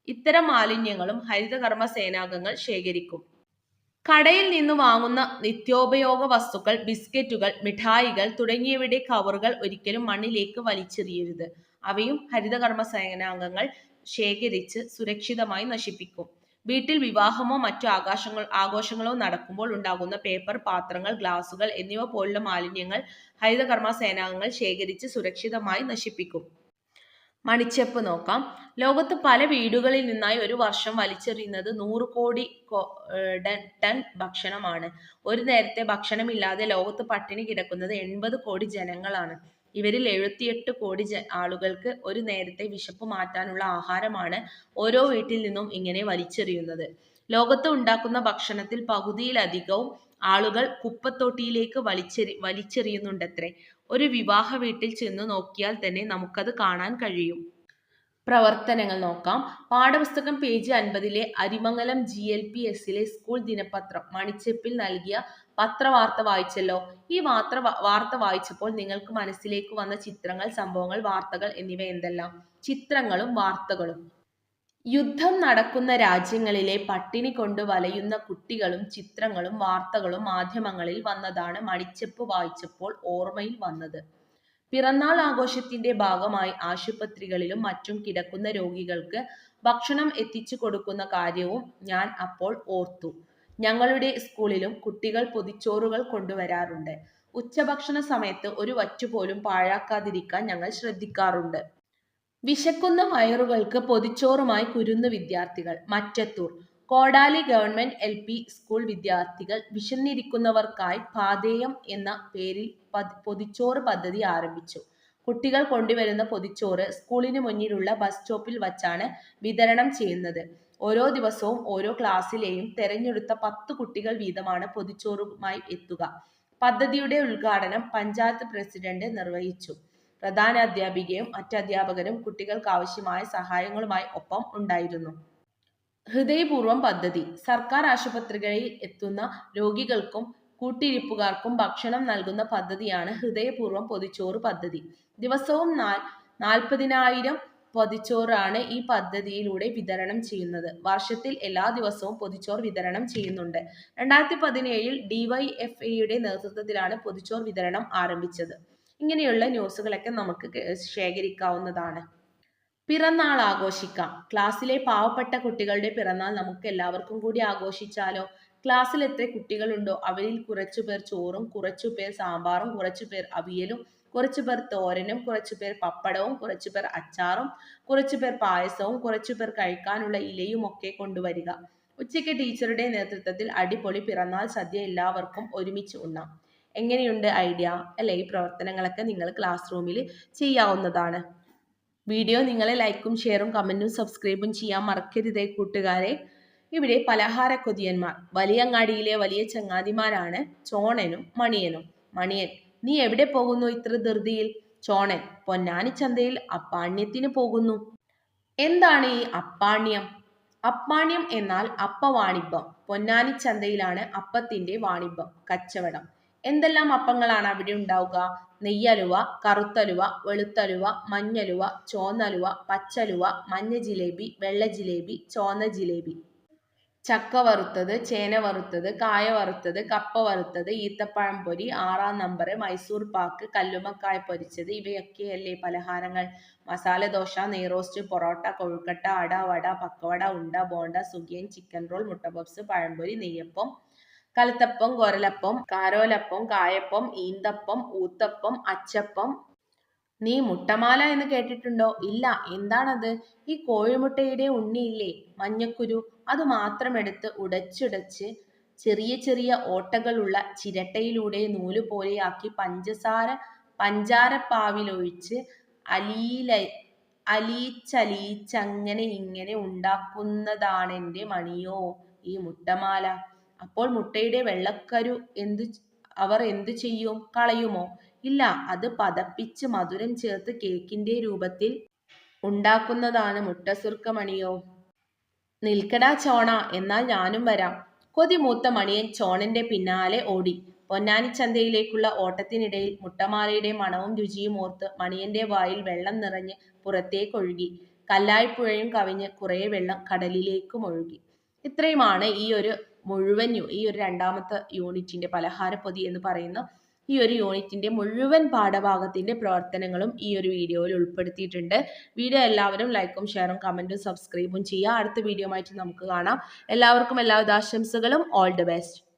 ഇത്തരം മാലിന്യങ്ങളും ഹരിതകർമ്മ സേനാംഗങ്ങൾ ശേഖരിക്കും. കടയിൽ നിന്ന് വാങ്ങുന്ന നിത്യോപയോഗ വസ്തുക്കൾ ബിസ്ക്കറ്റുകൾ മിഠായികൾ തുടങ്ങിയവയുടെ കവറുകൾ ഒരിക്കലും മണ്ണിലേക്ക് വലിച്ചെറിയരുത്. അവയും ഹരിതകർമ്മ സേനാംഗങ്ങൾ ശേഖരിച്ച് സുരക്ഷിതമായി നശിപ്പിക്കും. വീട്ടിൽ വിവാഹമോ മറ്റു ആകാശങ്ങൾ ആഘോഷങ്ങളോ നടക്കുമ്പോൾ ഉണ്ടാകുന്ന പേപ്പർ പാത്രങ്ങൾ ഗ്ലാസുകൾ എന്നിവ പോലുള്ള മാലിന്യങ്ങൾ ഹരിതകർമ്മ സേനാംഗങ്ങൾ ശേഖരിച്ച് സുരക്ഷിതമായി നശിപ്പിക്കും. മണിച്ചെപ്പ് നോക്കാം. ലോകത്ത് പല വീടുകളിൽ നിന്നായി ഒരു വർഷം വലിച്ചെറിയുന്നത് നൂറ് കോടി ടൺ ഭക്ഷണമാണ്. ഒരു നേരത്തെ ഭക്ഷണമില്ലാതെ ലോകത്ത് പട്ടിണി കിടക്കുന്നത് എൺപത് കോടി ജനങ്ങളാണ്. ഇവരിൽ എഴുപത്തിയെട്ട് കോടി ആളുകൾക്ക് ഒരു നേരത്തെ വിശപ്പ് മാറ്റാനുള്ള ആഹാരമാണ് ഓരോ വീട്ടിൽ നിന്നും ഇങ്ങനെ വലിച്ചെറിയുന്നത്. ലോകത്ത് ഉണ്ടാക്കുന്ന ഭക്ഷണത്തിൽ പകുതിയിലധികവും ആളുകൾ കുപ്പത്തൊട്ടിയിലേക്ക് വലിച്ചെറി വലിച്ചെറിയുന്നുണ്ടത്രേ. ഒരു വിവാഹ വീട്ടിൽ ചെന്ന് നോക്കിയാൽ തന്നെ നമുക്കത് കാണാൻ കഴിയും. പ്രവർത്തനങ്ങൾ നോക്കാം. പാഠപുസ്തകം പേജ് അൻപതിലെ അരിമംഗലം ജി എൽ പി എസിലെ സ്കൂൾ ദിനപത്രം മണിച്ചെപ്പിൽ നൽകിയ പത്രവാർത്ത വായിച്ചല്ലോ. ഈ വാർത്ത വാർത്ത വായിച്ചപ്പോൾ നിങ്ങൾക്ക് മനസ്സിലേക്ക് വന്ന ചിത്രങ്ങൾ സംഭവങ്ങൾ വാർത്തകൾ എന്നിവ എന്തെല്ലാം? ചിത്രങ്ങളും വാർത്തകളും. യുദ്ധം നടക്കുന്ന രാജ്യങ്ങളിലെ പട്ടിണി കൊണ്ട് വലയുന്ന കുട്ടികളും ചിത്രങ്ങളും വാർത്തകളും മാധ്യമങ്ങളിൽ വന്നതാണ് മണിച്ചെപ്പ് വായിച്ചപ്പോൾ ഓർമ്മയിൽ വന്നത്. പിറന്നാൾ ആഘോഷത്തിന്റെ ഭാഗമായി ആശുപത്രികളിലും മറ്റും കിടക്കുന്ന രോഗികൾക്ക് ഭക്ഷണം എത്തിച്ചു കൊടുക്കുന്ന കാര്യവും ഞാൻ അപ്പോൾ ഓർത്തു. ഞങ്ങളുടെ സ്കൂളിലും കുട്ടികൾ പൊതിച്ചോറുകൾ കൊണ്ടുവരാറുണ്ട്. ഉച്ചഭക്ഷണ സമയത്ത് ഒരു വറ്റുപോലും പാഴാക്കാതിരിക്കാൻ ഞങ്ങൾ ശ്രദ്ധിക്കാറുണ്ട്. വിശക്കുന്ന വയറുകൾക്ക് പൊതിച്ചോറുമായി കുരുന്ന് വിദ്യാർത്ഥികൾ മറ്റത്തൂർ കോടാലി ഗവൺമെന്റ് എൽ പി സ്കൂൾ വിദ്യാർത്ഥികൾ വിശന്നിരിക്കുന്നവർക്കായി പാതേയം എന്ന പേരിൽ പൊതിച്ചോറ് പദ്ധതി ആരംഭിച്ചു. കുട്ടികൾ കൊണ്ടുവരുന്ന പൊതിച്ചോറ് സ്കൂളിന് മുന്നിലുള്ള ബസ് സ്റ്റോപ്പിൽ വച്ചാണ് വിതരണം ചെയ്യുന്നത്. ഓരോ ദിവസവും ഓരോ ക്ലാസ്സിലെയും തെരഞ്ഞെടുത്ത പത്ത് കുട്ടികൾ വീതമാണ് പൊതിച്ചോറുമായി എത്തുക. പദ്ധതിയുടെ ഉദ്ഘാടനം പഞ്ചായത്ത് പ്രസിഡന്റ് നിർവഹിച്ചു. പ്രധാന അധ്യാപികയും മറ്റധ്യാപകരും കുട്ടികൾക്ക് ആവശ്യമായ സഹായങ്ങളുമായി ഒപ്പം ഉണ്ടായിരുന്നു. ഹൃദയപൂർവം പദ്ധതി. സർക്കാർ ആശുപത്രികളിൽ എത്തുന്ന രോഗികൾക്കും കൂട്ടിരിപ്പുകാർക്കും ഭക്ഷണം നൽകുന്ന പദ്ധതിയാണ് ഹൃദയപൂർവം പൊതിച്ചോറ് പദ്ധതി. ദിവസവും നാൽ നാൽപ്പതിനായിരം പൊതിച്ചോറാണ് ഈ പദ്ധതിയിലൂടെ വിതരണം ചെയ്യുന്നത്. വർഷത്തിൽ എല്ലാ ദിവസവും പൊതിച്ചോർ വിതരണം ചെയ്യുന്നുണ്ട്. രണ്ടായിരത്തി പതിനേഴിൽ ഡിവൈഎഫ് ഐയുടെ നേതൃത്വത്തിലാണ് പൊതിച്ചോർ വിതരണം ആരംഭിച്ചത്. ഇങ്ങനെയുള്ള ന്യൂസുകളൊക്കെ നമുക്ക് ശേഖരിക്കാവുന്നതാണ്. പിറന്നാൾ ആഘോഷിക്കാം. ക്ലാസ്സിലെ പാവപ്പെട്ട കുട്ടികളുടെ പിറന്നാൾ നമുക്ക് എല്ലാവർക്കും കൂടി ആഘോഷിച്ചാലോ? ക്ലാസ്സിൽ എത്ര കുട്ടികളുണ്ടോ? അവരിൽ കുറച്ചു പേർ ചോറും കുറച്ചു പേർ സാമ്പാറും കുറച്ചു പേർ അവിയലും കുറച്ചുപേർ തോരനും കുറച്ചുപേർ പപ്പടവും കുറച്ചുപേർ അച്ചാറും കുറച്ചുപേർ പായസവും കുറച്ചുപേർ കഴിക്കാനുള്ള ഇലയും ഒക്കെ കൊണ്ടുവരിക. ഉച്ചയ്ക്ക് ടീച്ചറുടെ നേതൃത്വത്തിൽ അടിപൊളി പിറന്നാൾ സദ്യ എല്ലാവർക്കും ഒരുമിച്ച് ഉണ്ണാം. എങ്ങനെയുണ്ട് ഐഡിയ? അല്ലെ ഈ പ്രവർത്തനങ്ങളൊക്കെ നിങ്ങൾ ക്ലാസ് റൂമിൽ ചെയ്യാവുന്നതാണ്. വീഡിയോ നിങ്ങളെ ലൈക്കും ഷെയറും കമന്റും സബ്സ്ക്രൈബും ചെയ്യാൻ മറക്കരുതേ കൂട്ടുകാരെ. ഇവിടെ പലഹാര കൊതിയന്മാർ വലിയങ്ങാടിയിലെ വലിയ ചങ്ങാതിമാരാണ് ചോണനും മണിയനും. മണിയൻ നീ എവിടെ പോകുന്നു ഇത്ര ധൃതിയിൽ? ചോണൻ പൊന്നാനിച്ചന്തയിൽ അപ്പാണ്യത്തിന് പോകുന്നു. എന്താണ് ഈ അപ്പാണ്യം? അപ്പാണ്യം എന്നാൽ അപ്പവാണിഭം പൊന്നാനിച്ചന്തയിലാണ് അപ്പത്തിന്റെ വാണിഭം കച്ചവടം. എന്തെല്ലാം അപ്പങ്ങളാണ് അവിടെ ഉണ്ടാവുക? നെയ്യലുവ കറുത്തലുവ വെളുത്തലുവ മഞ്ഞലുവ ചോന്നലുവ പച്ചലുവ മഞ്ഞ ജിലേബി വെള്ള ജിലേബി ചോന്ന ജിലേബി. ചക്ക വറുത്തത് ചേന വറുത്തത് കായ വറുത്തത് കപ്പ വറുത്തത് ഈത്തപ്പഴം പൊരി ആറാം നമ്പർ മൈസൂർ പാക്ക് കല്ലുമക്കായ പൊരിച്ചത്. ഇവയൊക്കെയല്ലേ പലഹാരങ്ങൾ? മസാല ദോശ നെയ്റോസ്റ്റ് പൊറോട്ട കൊഴുക്കട്ട അട വട പക്കവട ഉണ്ട ബോണ്ട സുഖിയൻ ചിക്കൻ റോൾ മുട്ട പപ്സ് പഴംപൊരി നെയ്യപ്പം കലത്തപ്പം കൊരലപ്പം കാരോലപ്പം കായപ്പം ഈന്തപ്പം ഊത്തപ്പം അച്ചപ്പം നീ മുട്ടമാല എന്ന് കേട്ടിട്ടുണ്ടോ? ഇല്ല. എന്താണത്? ഈ കോഴിമുട്ടയുടെ ഉണ്ണിയില്ലേ? മഞ്ഞക്കുരു. അത് മാത്രം എടുത്ത് ഉടച്ചുടച്ച് ചെറിയ ചെറിയ ഓട്ടകളുള്ള ചിരട്ടയിലൂടെ നൂൽ പോലെയാക്കി പഞ്ചസാര പഞ്ചാരപ്പാവിലൊഴിച്ച് അലീല അലീച്ചലീച്ചങ്ങനെ ഇങ്ങനെ ഉണ്ടാക്കുന്നതാണെന്റെ മണിയോ ഈ മുട്ടമാല. അപ്പോൾ മുട്ടയുടെ വെള്ളക്കരു എന്ത് അവർ എന്തു ചെയ്യും? കളയുമോ? ഇല്ല അത് പതപ്പിച്ച് മധുരം ചേർത്ത് കേക്കിന്റെ രൂപത്തിൽ ഉണ്ടാക്കുന്നതാണ് മുട്ടസുർക്ക മണിയോ നിൽക്കടാ ചോണ എന്നാൽ ഞാനും വരാം. കൊതിമൂത്ത മണിയൻ ചോണന്റെ പിന്നാലെ ഓടി. പൊന്നാനിച്ചന്തയിലേക്കുള്ള ഓട്ടത്തിനിടയിൽ മുട്ടമാലയുടെ മണവും രുചിയും ഓർത്ത് മണിയന്റെ വായിൽ വെള്ളം നിറഞ്ഞ് പുറത്തേക്കൊഴുകി. കല്ലായ്പുഴയും കവിഞ്ഞ് കുറേ വെള്ളം കടലിലേക്കും ഒഴുകി ഇത്രയുമാണ് ഈ ഒരു മുഴുവൻ ഈ ഒരു രണ്ടാമത്തെ യൂണിറ്റിന്റെ പലഹാരപ്പൊതി എന്ന് പറയുന്ന ഈ ഒരു യൂണിറ്റിന്റെ മുഴുവൻ പാഠഭാഗത്തിന്റെ പ്രവർത്തനങ്ങളും ഈ ഒരു വീഡിയോയിൽ ഉൾപ്പെടുത്തിയിട്ടുണ്ട്. വീഡിയോ എല്ലാവരും ലൈക്കും ഷെയറും കമന്റും സബ്സ്ക്രൈബും ചെയ്യുക. അടുത്ത വീഡിയോ ആയിട്ട് നമുക്ക് കാണാം. എല്ലാവർക്കും എല്ലാവിധ ആശംസകളും. All the best